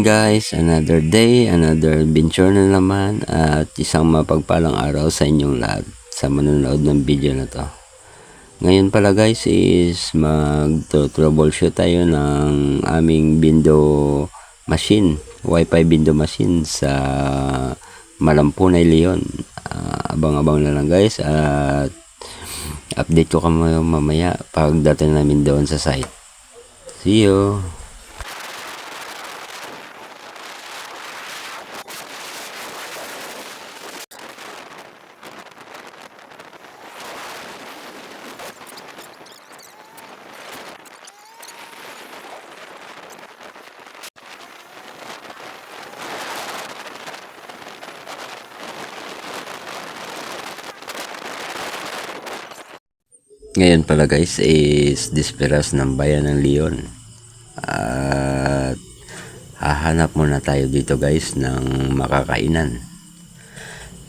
morning guys, another day, another adventure na naman at isang mapagpalang araw sa inyong lahat sa manonood ng video na to. Ngayon pala guys is mag-troubleshoot tayo ng aming window machine, wifi window machine sa Malampunay Leon. Ah, abang-abang na lang guys at update ko kamo mamaya pagdating namin doon sa site. See you! Ngayon pala guys is disperas ng bayan ng Leon. At hahanap muna tayo dito guys ng makakainan.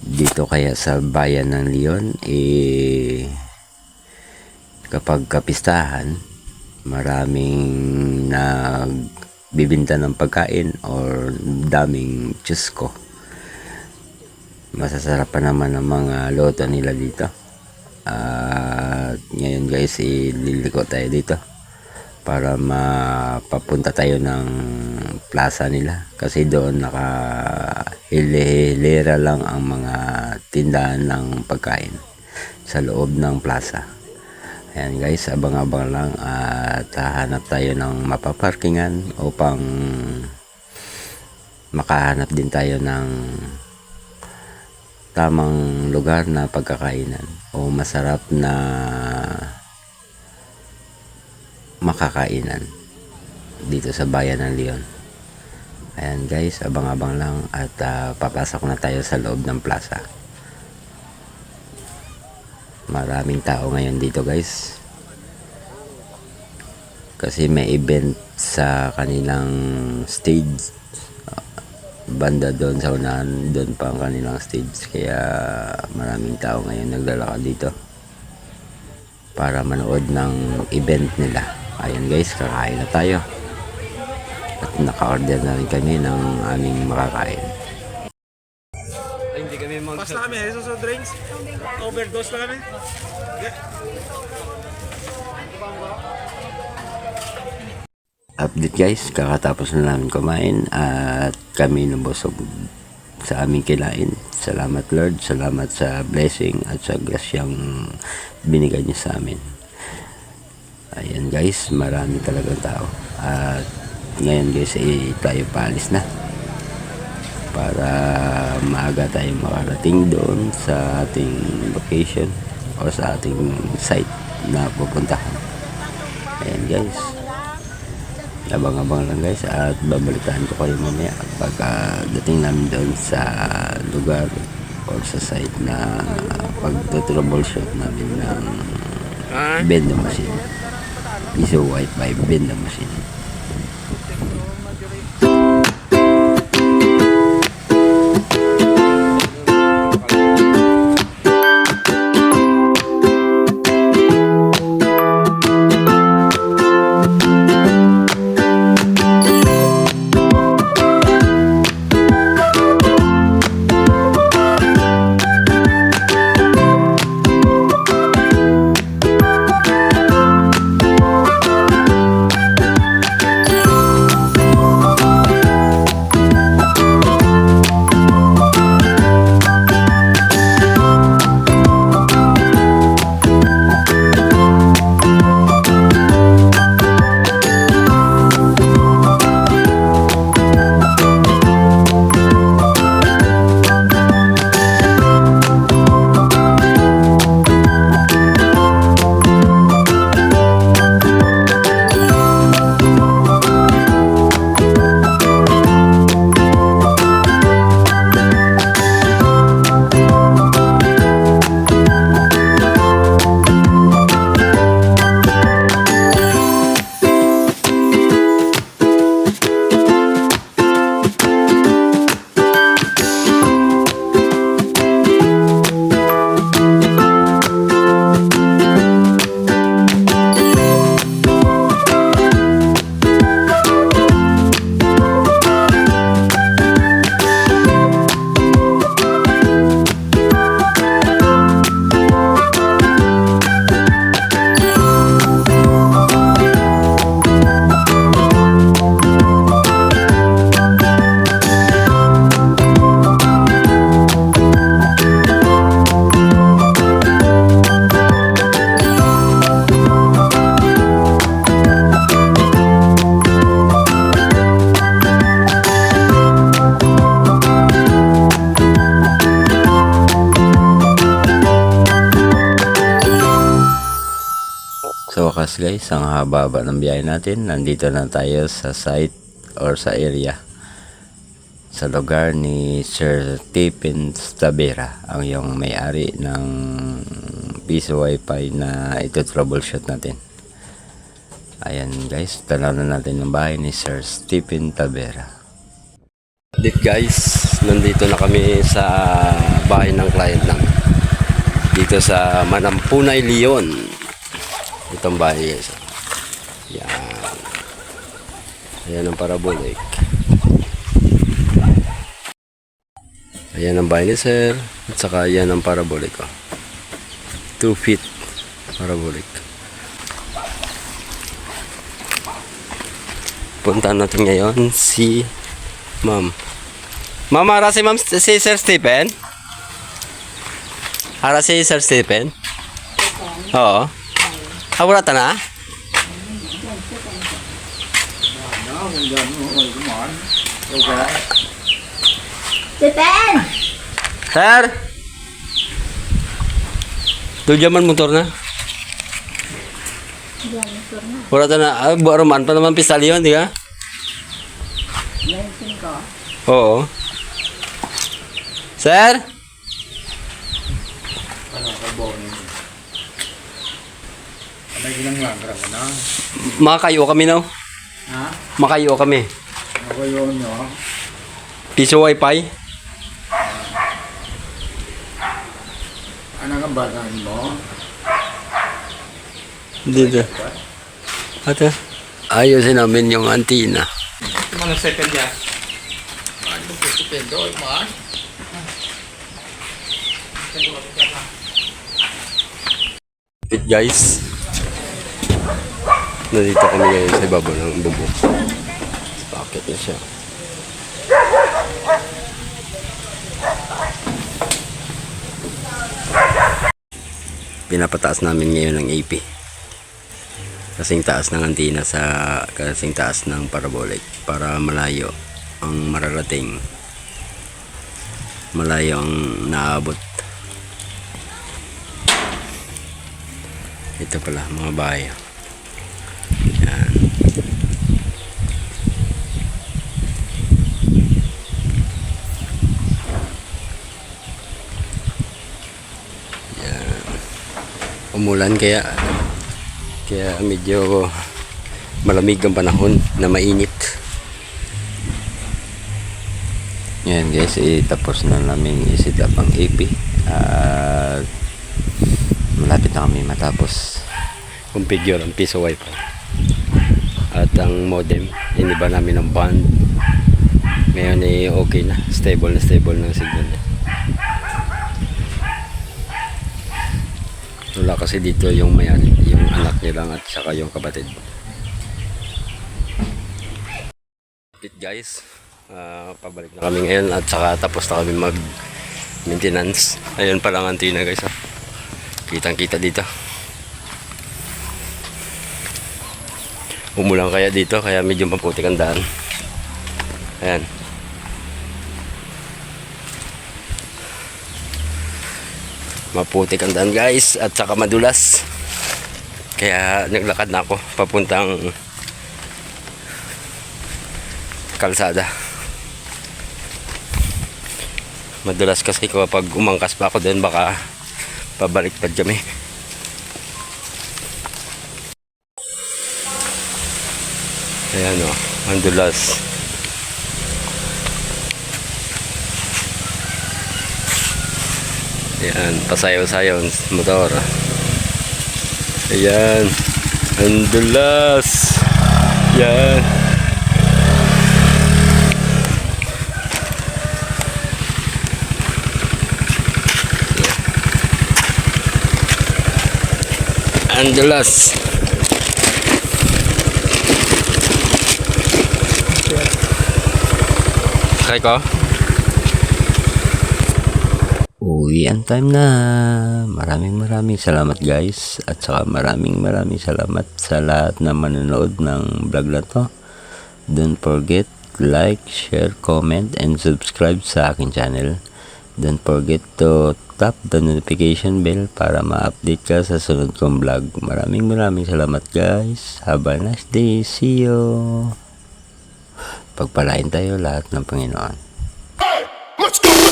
Dito kaya sa bayan ng Leon eh kapag kapistahan maraming nagbibinta ng pagkain or daming tsusko. Masasarap pa naman ang mga loto nila dito. At ngayon guys, ililiko tayo dito para mapapunta tayo ng plaza nila kasi doon naka hilera lang ang mga tindahan ng pagkain sa loob ng plaza. Ayan guys, abang-abang lang at hahanap tayo ng mapaparkingan upang makahanap din tayo ng tamang lugar na pagkakainan o masarap na makakainan dito sa bayan ng Leon. Ayan guys, abang-abang lang at uh, papasok na tayo sa loob ng plaza. Maraming tao ngayon dito guys. Kasi may event sa kanilang stage banda doon sa unahan doon pa ang kanilang stage kaya maraming tao ngayon naglalakad dito para manood ng event nila ayun guys kakain na tayo at naka-order na rin kami ng aming makakain hindi kami mag... Pas na kami, Jesus of drinks. Overdose na kami. Yeah. Update guys. Kakatapos na namin kumain at kami nabusog sa aming kilain. Salamat Lord. Salamat sa blessing at sa grasyang binigay niyo sa amin. Ayan guys. Marami talagang tao. At ngayon guys eh, tayo paalis na. Para maaga tayo makarating doon sa ating location o sa ating site na pupuntahan. Ayan guys abang-abang lang guys at babalitaan ko kayo mamaya pagka dating namin doon sa lugar or sa site na pag-troubleshoot namin ng vending machine. Iso wifi vending machine wakas guys, ang haba ng biyahe natin. Nandito na tayo sa site or sa area. Sa lugar ni Sir Tipin Tabera, ang yung may-ari ng piso wifi na ito troubleshoot natin. Ayan guys, tanaw na natin yung bahay ni Sir Stephen Tabera. Dit guys, nandito na kami sa bahay ng client namin. Dito sa Manampunay, Leon. Bahay guys. Yan. Ayan ang parabolic. Ayan ang bahay ni Sir. At saka ayan ang parabolic. Oh. 2 feet parabolic. Punta natin ngayon si Ma'am. Ma'am, ara si Ma'am si Sir Stephen? Ara si Sir Stephen? Oo. Ah, wala ta na? Stephen! Sir! Tuloy man motor na. Diyan, motor na. Wala ta na. Ah, buwaruman pa naman pistal yun, di ka? Bensin ko. Oo. Sir? May gilang lang, karang na. Makakayo kami no? Ha? Makayo kami. Ako yun, no? Piso wifi. Ano nga bata mo? Dito. Ate. Ayusin namin yung antina. Mga second yan. Ano po, stupendo, man? It guys. Nandito kami ngayon sa ibabaw ng bubong. Bakit na siya? Pinapataas namin ngayon ng AP. Kasing taas ng antina sa kasing taas ng parabolic para malayo ang mararating. Malayo ang naabot. Ito pala, mga bahay. Umulan kaya kaya medyo malamig ang panahon na mainit. Yan guys, tapos na namin isit up ang AP. At malapit na kami matapos configure ang piso wifi at ang modem iniba namin ng band. Ngayon eh okay na. Stable na stable ng signal niya. Wala kasi dito yung mayari yung anak niya lang at saka yung kapatid. It guys. Ah, pabalik na kami ngayon at saka tapos na kami mag maintenance ayun pa lang ang tina guys ah. kitang kita dito umulan kaya dito kaya medyo maputik ang daan. Ayan. Maputik ang daan guys at saka madulas. Kaya naglakad na ako papuntang kalsada. Madulas kasi ko pag umangkas pa ako doon baka pabalik pa kami Ayan o, ang dulas. Ayan, pasayaw-sayaw ang motor. Ayan, ang dulas. Ayan. Ang dulas. Try ko. Uwi ang time na. Maraming maraming salamat guys. At saka maraming maraming salamat sa lahat na manonood ng vlog na to. Don't forget like, share, comment, and subscribe sa akin channel. Don't forget to tap the notification bell para ma-update ka sa sunod kong vlog. Maraming maraming salamat guys. Have a nice day. See you. Pagpalain tayo lahat ng Panginoon. Hey! Let's go!